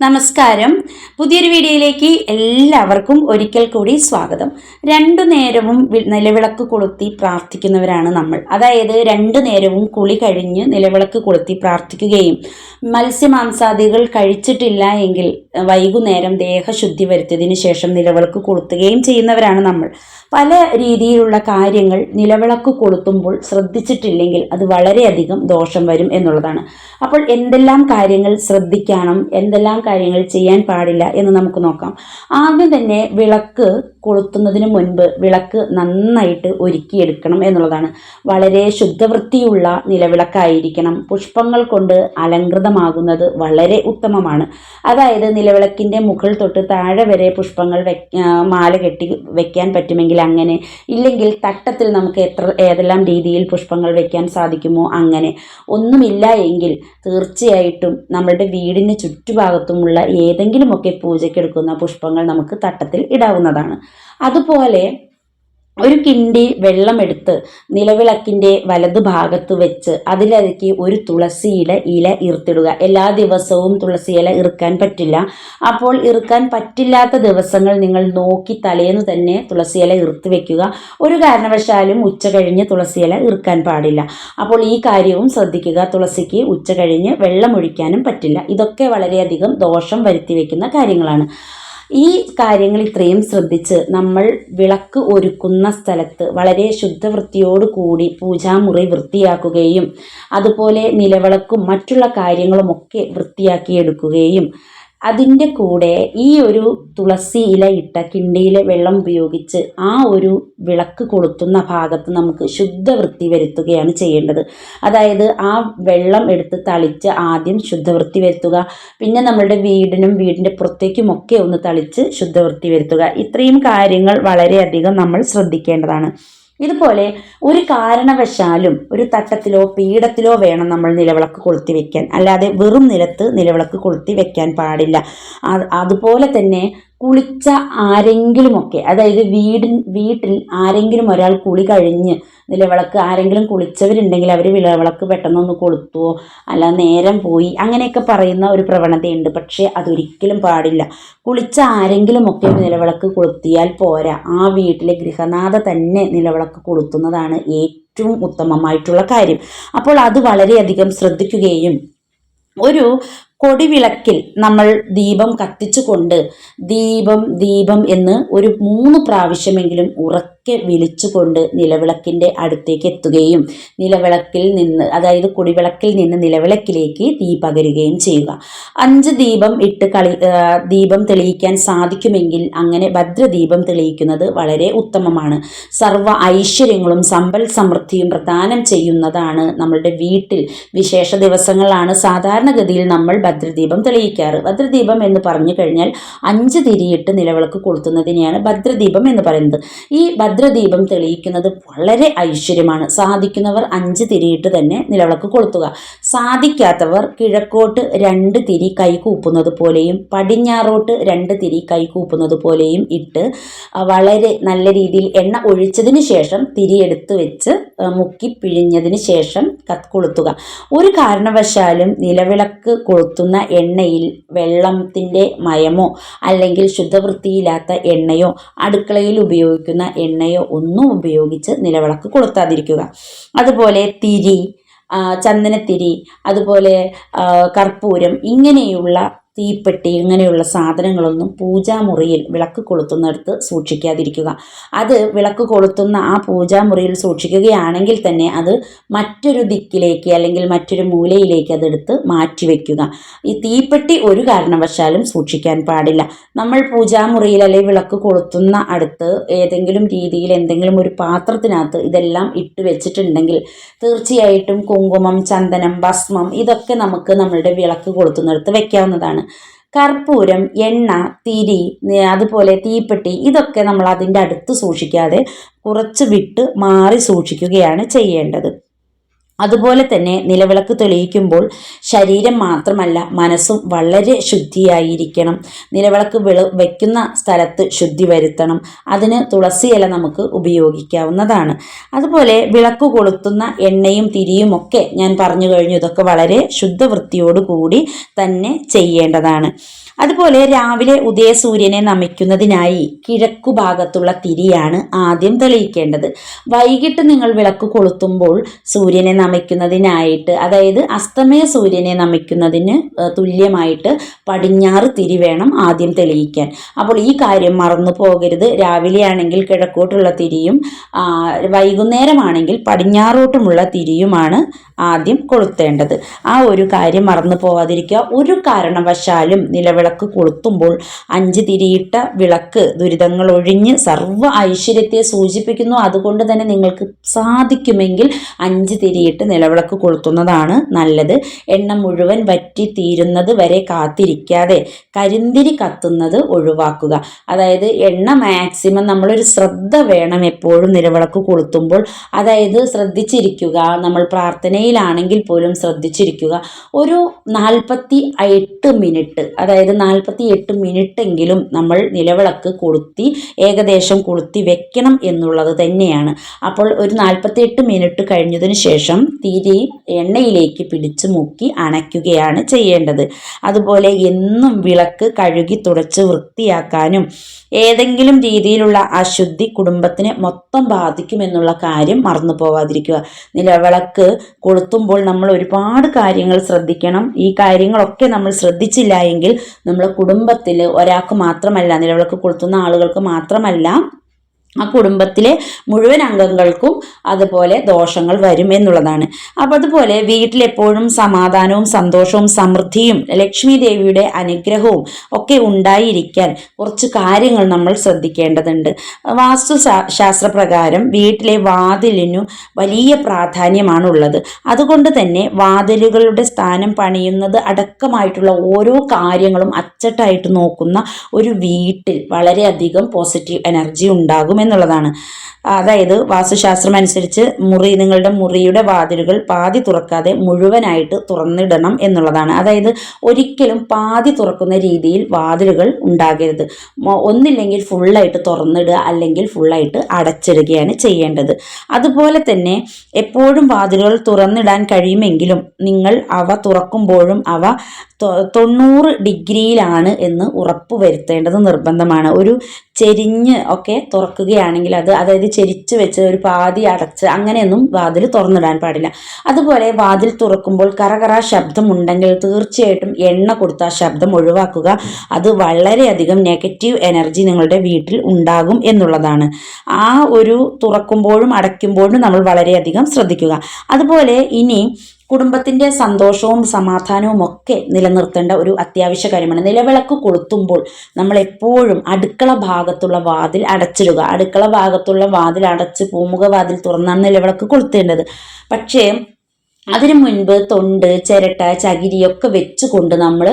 നമസ്കാരം. പുതിയൊരു വീഡിയോയിലേക്ക് എല്ലാവർക്കും ഒരിക്കൽ കൂടി സ്വാഗതം. രണ്ടു നേരവും നിലവിളക്ക് കൊളുത്തി പ്രാർത്ഥിക്കുന്നവരാണ് നമ്മൾ. അതായത് രണ്ടു നേരവും കുളി കഴിഞ്ഞ് നിലവിളക്ക് കൊളുത്തി പ്രാർത്ഥിക്കുകയും മത്സ്യമാംസാദികൾ കഴിച്ചിട്ടില്ല എങ്കിൽ വൈകുന്നേരം ദേഹശുദ്ധി വരുത്തിയതിനു ശേഷം നിലവിളക്ക് കൊളുത്തുകയും ചെയ്യുന്നവരാണ് നമ്മൾ. പല രീതിയിലുള്ള കാര്യങ്ങൾ നിലവിളക്ക് കൊളുത്തുമ്പോൾ ശ്രദ്ധിച്ചിട്ടില്ലെങ്കിൽ അത് വളരെയധികം ദോഷം വരും എന്നുള്ളതാണ്. അപ്പോൾ എന്തെല്ലാം കാര്യങ്ങൾ ശ്രദ്ധിക്കണം എന്തെല്ലാം കാര്യങ്ങൾ ചെയ്യാൻ പാടില്ല എന്ന് നമുക്ക് നോക്കാം. ആദ്യം തന്നെ വിളക്ക് കൊളുത്തുന്നതിന് മുൻപ് വിളക്ക് നന്നായിട്ട് ഒരുക്കിയെടുക്കണം എന്നുള്ളതാണ്. വളരെ ശുദ്ധവൃത്തിയുള്ള നിലവിളക്കായിരിക്കണം. പുഷ്പങ്ങൾ കൊണ്ട് അലങ്കൃതമാകുന്നത് വളരെ ഉത്തമമാണ്. അതായത് നിലവിളക്കിന്റെ മുകൾ തൊട്ട് താഴെ വരെ പുഷ്പങ്ങൾ മാല കെട്ടി വെക്കാൻ പറ്റുമെങ്കിൽ അങ്ങനെ ഇല്ലെങ്കിൽ തട്ടത്തിൽ നമുക്ക് എത്ര ഏതെല്ലാം രീതിയിൽ പുഷ്പങ്ങൾ വെക്കാൻ സാധിക്കുമോ അങ്ങനെ. ഒന്നുമില്ല എങ്കിൽ തീർച്ചയായിട്ടും നമ്മളുടെ വീടിന് ചുറ്റുഭാഗത്തുമുള്ള ഏതെങ്കിലുമൊക്കെ പൂജയ്ക്കെടുക്കുന്ന പുഷ്പങ്ങൾ നമുക്ക് തട്ടത്തിൽ ഇടാവുന്നതാണ്. അതുപോലെ ഒരു കിണ്ടി വെള്ളമെടുത്ത് നിലവിളക്കിന്റെ വലതു ഭാഗത്ത് വെച്ച് അതിലേക്ക് ഒരു തുളസിയുടെ ഇല ഇറുത്തിടുക എല്ലാ ദിവസവും തുളസി ഇല ഇറുക്കാൻ പറ്റില്ല. അപ്പോൾ ഇറുക്കാൻ പറ്റില്ലാത്ത ദിവസങ്ങൾ നിങ്ങൾ നോക്കി തലേന്ന് തന്നെ തുളസി ഇല ഇറുത്ത് വെക്കുക. ഒരു കാരണവശാലും ഉച്ച കഴിഞ്ഞ് തുളസി ഇല ഇറുക്കാൻ പാടില്ല. അപ്പോൾ ഈ കാര്യവും ശ്രദ്ധിക്കുക. തുളസിക്ക് ഉച്ച കഴിഞ്ഞ് വെള്ളമൊഴിക്കാനും പറ്റില്ല. ഇതൊക്കെ വളരെയധികം ദോഷം വരുത്തി വയ്ക്കുന്ന കാര്യങ്ങളാണ്. ഈ കാര്യങ്ങൾ ഇത്രയും ശ്രദ്ധിച്ച് നമ്മൾ വിളക്ക് ഒരുക്കുന്ന സ്ഥലത്ത് വളരെ ശുദ്ധവൃത്തിയോട് കൂടി പൂജാമുറി വൃത്തിയാക്കുകയും അതുപോലെ നിലവിളക്കും മറ്റുള്ള കാര്യങ്ങളുമൊക്കെ വൃത്തിയാക്കിയെടുക്കുകയും അതിന്റെ കൂടെ ഈ ഒരു തുളസി ഇല ഇട്ട കിണ്ടിയിലെ വെള്ളം ഉപയോഗിച്ച് ആ ഒരു വിളക്ക് കൊളുത്തുന്ന ഭാഗത്ത് നമുക്ക് ശുദ്ധവൃത്തി വരുത്തുകയാണ് ചെയ്യേണ്ടത്. അതായത് ആ വെള്ളം എടുത്ത് തളിച്ച് ആദ്യം ശുദ്ധവൃത്തി വരുത്തുക. പിന്നെ നമ്മളുടെ വീടിനും വീടിന്റെ പുറത്തേക്കുമൊക്കെ ഒന്ന് തളിച്ച് ശുദ്ധവൃത്തി വരുത്തുക. ഇത്രയും കാര്യങ്ങൾ വളരെയധികം നമ്മൾ ശ്രദ്ധിക്കേണ്ടതാണ്. ഇതുപോലെ ഒരു കാരണവശാലും ഒരു തട്ടത്തിലോ പീഠത്തിലോ വേണം നമ്മൾ നിലവിളക്ക് കൊളുത്തി വെക്കാൻ. അല്ലാതെ വെറും നിലത്ത് നിലവിളക്ക് കൊളുത്തി വെക്കാൻ പാടില്ല. അതുപോലെ തന്നെ കുളിച്ച ആരെങ്കിലുമൊക്കെ അതായത് വീടി വീട്ടിൽ ആരെങ്കിലും ഒരാൾ കുളി കഴിഞ്ഞ് നിലവിളക്ക് ആരെങ്കിലും കുളിച്ചവരുണ്ടെങ്കിൽ അവർ വിളവിളക്ക് പെട്ടെന്നൊന്ന് കൊളുത്തുവോ അല്ല നേരം പോയി അങ്ങനെയൊക്കെ പറയുന്ന ഒരു പ്രവണതയുണ്ട്. പക്ഷേ അതൊരിക്കലും പാടില്ല. കുളിച്ച ആരെങ്കിലുമൊക്കെ നിലവിളക്ക് കൊളുത്തിയാൽ പോരാ. ആ വീട്ടിലെ ഗൃഹനാഥ തന്നെ നിലവിളക്ക് കൊളുത്തുന്നതാണ് ഏറ്റവും ഉത്തമമായിട്ടുള്ള കാര്യം. അപ്പോൾ അത് വളരെയധികം ശ്രദ്ധിക്കുകയും ഒരു കൊടിവിളക്കിൽ നമ്മൾ ദീപം കത്തിച്ചുകൊണ്ട് ദീപം ദീപം എന്ന് ഒരു മൂന്ന് പ്രാവശ്യമെങ്കിലും ഉറക്കെ വിളിച്ചുകൊണ്ട് നിലവിളക്കിന്റെ അടുത്തേക്ക് എത്തുകയും നിലവിളക്കിൽ നിന്ന് അതായത് കുടിവിളക്കിൽ നിന്ന് നിലവിളക്കിലേക്ക് തീ പകരുകയും ചെയ്യുക. അഞ്ച് ദീപം ഇട്ട് കളി ദീപം തെളിയിക്കാൻ സാധിക്കുമെങ്കിൽ അങ്ങനെ ഭദ്രദീപം തെളിയിക്കുന്നത് വളരെ ഉത്തമമാണ്. സർവ ഐശ്വര്യങ്ങളും സമ്പൽ സമൃദ്ധിയും പ്രദാനം ചെയ്യുന്നതാണ് നമ്മളുടെ വീട്ടിൽ. വിശേഷ ദിവസങ്ങളാണ് സാധാരണഗതിയിൽ നമ്മൾ ഭദ്രദീപം തെളിയിക്കാറ്. ഭദ്രദീപം എന്ന് പറഞ്ഞു കഴിഞ്ഞാൽ അഞ്ച് തിരിയിട്ട് നിലവിളക്ക് കൊളുത്തുന്നതിനെയാണ് ഭദ്രദീപം എന്ന് പറയുന്നത്. ഈ ഭദ്രദീപം തെളിയിക്കുന്നത് വളരെ ഐശ്വര്യമാണ്. സാധിക്കുന്നവർ അഞ്ച് തിരിയിട്ട് തന്നെ നിലവിളക്ക് കൊളുത്തുക. സാധിക്കാത്തവർ കിഴക്കോട്ട് രണ്ട് തിരി കൈകൂപ്പുന്നത് പോലെയും പടിഞ്ഞാറോട്ട് രണ്ട് തിരി കൈകൂപ്പുന്നത് പോലെയും ഇട്ട് വളരെ നല്ല രീതിയിൽ എണ്ണ ഒഴിച്ചതിന് ശേഷം തിരിയെടുത്ത് വെച്ച് മുക്കി പിഴിഞ്ഞതിന് ശേഷം കൊളുത്തുക. ഒരു കാരണവശാലും നിലവിളക്ക് കൊളുത്തുന്ന എണ്ണയിൽ വെള്ളത്തിന്റെ മയമോ അല്ലെങ്കിൽ ശുദ്ധവൃത്തിയില്ലാത്ത എണ്ണയോ അടുക്കളയിൽ ഉപയോഗിക്കുന്ന എണ്ണയോ ഒന്നും ഉപയോഗിച്ച് നിലവിളക്ക് കൊളുത്താതിരിക്കുക. അതുപോലെ തിരി ചന്ദനത്തിരി അതുപോലെ കർപ്പൂരം ഇങ്ങനെയുള്ള തീപ്പെട്ടി ഇങ്ങനെയുള്ള സാധനങ്ങളൊന്നും പൂജാമുറിയിൽ വിളക്ക് കൊളുത്തുന്നിടത്ത് സൂക്ഷിക്കാതിരിക്കുക. അത് വിളക്ക് കൊളുത്തുന്ന ആ പൂജാമുറിയിൽ സൂക്ഷിക്കുകയാണെങ്കിൽ തന്നെ അത് മറ്റൊരു ദിക്കിലേക്ക് അല്ലെങ്കിൽ മറ്റൊരു മൂലയിലേക്ക് അതെടുത്ത് മാറ്റിവെക്കുക. ഈ തീപ്പെട്ടി ഒരു കാരണവശാലും സൂക്ഷിക്കാൻ പാടില്ല. നമ്മൾ പൂജാമുറിയിൽ അല്ലെങ്കിൽ വിളക്ക് കൊളുത്തുന്ന അടുത്ത് ഏതെങ്കിലും രീതിയിൽ എന്തെങ്കിലും ഒരു പാത്രത്തിനകത്ത് ഇതെല്ലാം ഇട്ട് വെച്ചിട്ടുണ്ടെങ്കിൽ തീർച്ചയായിട്ടും കുങ്കുമം ചന്ദനം ഭസ്മം ഇതൊക്കെ നമുക്ക് നമ്മളുടെ വിളക്ക് കൊളുത്തുന്നിടത്ത് വെക്കാവുന്നതാണ്. കർപ്പൂരം എണ്ണ തിരി അതുപോലെ തീപ്പെട്ടി ഇതൊക്കെ നമ്മൾ അതിന്റെ അടുത്ത് സൂക്ഷിക്കാതെ കുറച്ച് വിട്ട് മാറി സൂക്ഷിക്കുകയാണ് ചെയ്യേണ്ടത്. അതുപോലെ തന്നെ നിലവിളക്ക് തെളിയിക്കുമ്പോൾ ശരീരം മാത്രമല്ല മനസ്സും വളരെ ശുദ്ധിയായിരിക്കണം. നിലവിളക്ക് വിള വയ്ക്കുന്ന സ്ഥലത്ത് ശുദ്ധി വരുത്തണം. അതിന് തുളസി ഇല നമുക്ക് ഉപയോഗിക്കാവുന്നതാണ്. അതുപോലെ വിളക്ക് കൊളുത്തുന്ന എണ്ണയും തിരിയും ഒക്കെ ഞാൻ പറഞ്ഞു കഴിഞ്ഞു. ഇതൊക്കെ വളരെ ശുദ്ധവൃത്തിയോടുകൂടി തന്നെ ചെയ്യേണ്ടതാണ്. അതുപോലെ രാവിലെ ഉദയസൂര്യനെ നമിക്കുന്നതിനായി കിഴക്കു ഭാഗത്തുള്ള തിരിയാണ് ആദ്യം തെളിയിക്കേണ്ടത്. വൈകിട്ട് നിങ്ങൾ വിളക്ക് കൊളുത്തുമ്പോൾ സൂര്യനെ നമിക്കുന്നതിനായിട്ട് അതായത് അസ്തമയ സൂര്യനെ നമിക്കുന്നതിന് തുല്യമായിട്ട് പടിഞ്ഞാറ് തിരി വേണം ആദ്യം തെളിയിക്കാൻ. അപ്പോൾ ഈ കാര്യം മറന്നു പോകരുത്. രാവിലെയാണെങ്കിൽ കിഴക്കോട്ടുള്ള തിരിയും വൈകുന്നേരമാണെങ്കിൽ പടിഞ്ഞാറോട്ടുമുള്ള തിരിയുമാണ് ആദ്യം കൊളുത്തേണ്ടത്. ആ ഒരു കാര്യം മറന്നു പോവാതിരിക്കുക. ഒരു കാരണവശാലും നിലവിളക്ക് കൊളുത്തുമ്പോൾ അഞ്ച് തിരിയിട്ട വിളക്ക് ദുരിതങ്ങൾ ഒഴിഞ്ഞ് സർവ ഐശ്വര്യത്തെ സൂചിപ്പിക്കുന്നു. അതുകൊണ്ട് തന്നെ നിങ്ങൾക്ക് സാധിക്കുമെങ്കിൽ അഞ്ച് തിരിയിട്ട് നിലവിളക്ക് കൊളുത്തുന്നതാണ് നല്ലത്. എണ്ണ മുഴുവൻ വറ്റി തീരുന്നത് വരെ കാത്തിരിക്കാതെ കരിന്തിരി കത്തുന്നത് ഒഴിവാക്കുക. അതായത് എണ്ണ മാക്സിമം നമ്മളൊരു ശ്രദ്ധ വേണം എപ്പോഴും നിലവിളക്ക് കൊളുത്തുമ്പോൾ. അതായത് ശ്രദ്ധിച്ചിരിക്കുക. നമ്മൾ പ്രാർത്ഥനയിലാണെങ്കിൽ പോലും ശ്രദ്ധിച്ചിരിക്കുക. ഒരു നാൽപ്പത്തി എട്ട് മിനിറ്റ് അതായത് നാൽപ്പത്തി എട്ട് മിനിറ്റെങ്കിലും നമ്മൾ നിലവിളക്ക് കൊളുത്തി ഏകദേശം കൊളുത്തി വെക്കണം എന്നുള്ളത് തന്നെയാണ്. അപ്പോൾ ഒരു നാൽപ്പത്തി എട്ട് മിനിറ്റ് കഴിഞ്ഞതിന് ശേഷം തിരി എണ്ണയിലേക്ക് പിടിച്ചു മുക്കി അണയ്ക്കുകയാണ് ചെയ്യേണ്ടത്. അതുപോലെ എന്നും വിളക്ക് കഴുകി തുടച്ച് വൃത്തിയാക്കാനും ഏതെങ്കിലും രീതിയിലുള്ള അശുദ്ധി കുടുംബത്തിനെ മൊത്തം ബാധിക്കുമെന്നുള്ള കാര്യം മറന്നു പോവാതിരിക്കുക. നിലവിളക്ക് കൊളുത്തുമ്പോൾ നമ്മൾ ഒരുപാട് കാര്യങ്ങൾ ശ്രദ്ധിക്കണം. ഈ കാര്യങ്ങളൊക്കെ നമ്മൾ ശ്രദ്ധിച്ചില്ല എങ്കിൽ നമ്മുടെ കുടുംബത്തിൽ ഒരാൾക്ക് മാത്രമല്ല നിലവിളക്ക് കൊളുത്തുന്ന ആളുകൾക്ക് മാത്രമല്ല ആ കുടുംബത്തിലെ മുഴുവൻ അംഗങ്ങൾക്കും അതുപോലെ ദോഷങ്ങൾ വരും എന്നുള്ളതാണ്. അപ്പം അതുപോലെ വീട്ടിലെപ്പോഴും സമാധാനവും സന്തോഷവും സമൃദ്ധിയും ലക്ഷ്മി ദേവിയുടെ അനുഗ്രഹവും ഒക്കെ ഉണ്ടായിരിക്കാൻ കുറച്ച് കാര്യങ്ങൾ നമ്മൾ ശ്രദ്ധിക്കേണ്ടതുണ്ട്. വാസ്തു ശാസ്ത്രപ്രകാരം വീട്ടിലെ വാതിലിനു വലിയ പ്രാധാന്യമാണുള്ളത്. അതുകൊണ്ട് തന്നെ വാതിലുകളുടെ സ്ഥാനം പണിയുന്നത് അടക്കമായിട്ടുള്ള ഓരോ കാര്യങ്ങളും അച്ചട്ടായിട്ട് നോക്കുന്ന ഒരു വീട്ടിൽ വളരെയധികം പോസിറ്റീവ് എനർജി ഉണ്ടാകും എന്നുള്ളതാണ്. അതായത് വാസ്തുശാസ്ത്രം അനുസരിച്ച് മുറി നിങ്ങളുടെ മുറിയുടെ വാതിലുകൾ പാതി തുറക്കാതെ മുഴുവനായിട്ട് തുറന്നിടണം എന്നുള്ളതാണ്. അതായത് ഒരിക്കലും പാതി തുറക്കുന്ന രീതിയിൽ വാതിലുകൾ ഉണ്ടാകരുത്. ഒന്നില്ലെങ്കിൽ ഫുള്ളായിട്ട് തുറന്നിടുക അല്ലെങ്കിൽ ഫുള്ളായിട്ട് അടച്ചിടുകയാണ് ചെയ്യേണ്ടത്. അതുപോലെ തന്നെ എപ്പോഴും വാതിലുകൾ തുറന്നിടാൻ കഴിയുമെങ്കിലും നിങ്ങൾ അവ തുറക്കുമ്പോഴും അവ തൊണ്ണൂറ് ഡിഗ്രിയിലാണ് എന്ന് ഉറപ്പ് വരുത്തേണ്ടത് നിർബന്ധമാണ്. ഒരു ചെരിഞ്ഞ് ഒക്കെ തുറക്കുകയാണെങ്കിൽ അത് അതായത് ചെരിച്ച് വെച്ച് ഒരു പാതി അടച്ച് അങ്ങനെയൊന്നും വാതിൽ തുറന്നിടാൻ പാടില്ല. അതുപോലെ വാതിൽ തുറക്കുമ്പോൾ കറകറ ശബ്ദം ഉണ്ടെങ്കിൽ തീർച്ചയായിട്ടും എണ്ണ കൊടുത്ത ശബ്ദം ഒഴിവാക്കുക. അത് വളരെയധികം നെഗറ്റീവ് എനർജി നിങ്ങളുടെ വീട്ടിൽ ഉണ്ടാകും എന്നുള്ളതാണ്. ആ ഒരു തുറക്കുമ്പോഴും അടയ്ക്കുമ്പോഴും നമ്മൾ വളരെയധികം ശ്രദ്ധിക്കുക. അതുപോലെ ഇനി കുടുംബത്തിന്റെ സന്തോഷവും സമാധാനവും ഒക്കെ നിലനിർത്തേണ്ട ഒരു അത്യാവശ്യ കാര്യമാണ്. നിലവിളക്ക് കൊളുത്തുമ്പോൾ നമ്മൾ എപ്പോഴും അടുക്കള ഭാഗത്തുള്ള വാതിൽ അടച്ചിടുക. അടുക്കള ഭാഗത്തുള്ള വാതിൽ അടച്ച് പൂമുഖ വാതിൽ തുറന്നാണ് നിലവിളക്ക് കൊളുത്തേണ്ടത്. പക്ഷേ അതിനു മുൻപ് തൊണ്ട് ചിരട്ട ചകിരിയൊക്കെ വെച്ചുകൊണ്ട് നമ്മൾ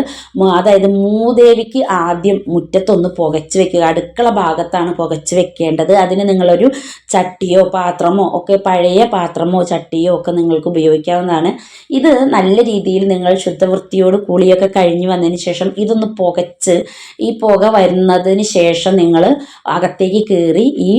അതായത് മൂദേവിക്ക് ആദ്യം മുറ്റത്തൊന്ന് പുകച്ച് വെക്കുക. അടുക്കള ഭാഗത്താണ് പുകച്ച് വെക്കേണ്ടത്. അതിന് നിങ്ങളൊരു ചട്ടിയോ പാത്രമോ ഒക്കെ പഴയ പാത്രമോ ചട്ടിയോ ഒക്കെ നിങ്ങൾക്ക് ഉപയോഗിക്കാവുന്നതാണ്. ഇത് നല്ല രീതിയിൽ നിങ്ങൾ ശുദ്ധവൃത്തിയോട് കുളിയൊക്കെ കഴിഞ്ഞു വന്നതിന് ശേഷം ഇതൊന്ന് പുകച്ച് ഈ പുക വരുന്നതിന് ശേഷം നിങ്ങൾ അകത്തേക്ക് കയറി ഈ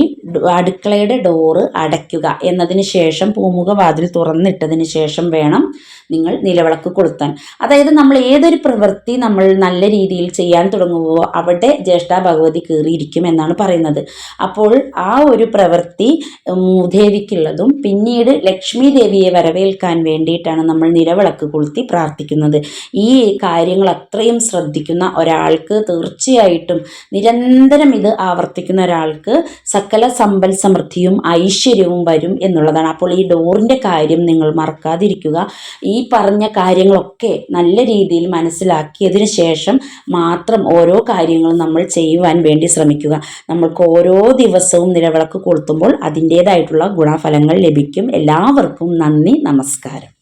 അടുക്കളയുടെ ഡോറ് അടയ്ക്കുക. എന്നതിന് ശേഷം പൂമുഖ വാതിൽ തുറന്നിട്ടതിന് ശേഷം വേണം നിങ്ങൾ നിലവിളക്ക് കൊളുത്താൻ. അതായത് നമ്മൾ ഏതൊരു പ്രവൃത്തി നമ്മൾ നല്ല രീതിയിൽ ചെയ്യാൻ തുടങ്ങുമ്പോൾ അവിടെ ജ്യേഷ്ഠ ഭഗവതി കയറിയിരിക്കും എന്നാണ് പറയുന്നത്. അപ്പോൾ ആ ഒരു പ്രവൃത്തി മൂദേവിക്കുള്ളതും പിന്നീട് ലക്ഷ്മി ദേവിയെ വരവേൽക്കാൻ വേണ്ടിയിട്ടാണ് നമ്മൾ നിലവിളക്ക് കൊളുത്തി പ്രാർത്ഥിക്കുന്നത്. ഈ കാര്യങ്ങൾ അത്രയും ശ്രദ്ധിക്കുന്ന ഒരാൾക്ക് തീർച്ചയായിട്ടും നിരന്തരം ഇത് ആവർത്തിക്കുന്ന ഒരാൾക്ക് സകല സമ്പൽ സമൃദ്ധിയും ഐശ്വര്യവും വരും എന്നുള്ളതാണ്. അപ്പോൾ ഈ ഡോറിന്റെ കാര്യം നിങ്ങൾ മറക്കാതിരിക്കുക ഈ പറഞ്ഞ കാര്യങ്ങളൊക്കെ നല്ല രീതിയിൽ മനസ്സിലാക്കിയതിന് ശേഷം മാത്രം ഓരോ കാര്യങ്ങളും നമ്മൾ ചെയ്യുവാൻ വേണ്ടി ശ്രമിക്കുക. നമ്മൾക്ക് ഓരോ ദിവസവും നിലവിളക്ക് കൊളുത്തുമ്പോൾ അതിന്റേതായിട്ടുള്ള ഗുണഫലങ്ങൾ ലഭിക്കും. എല്ലാവർക്കും നന്ദി നമസ്കാരം.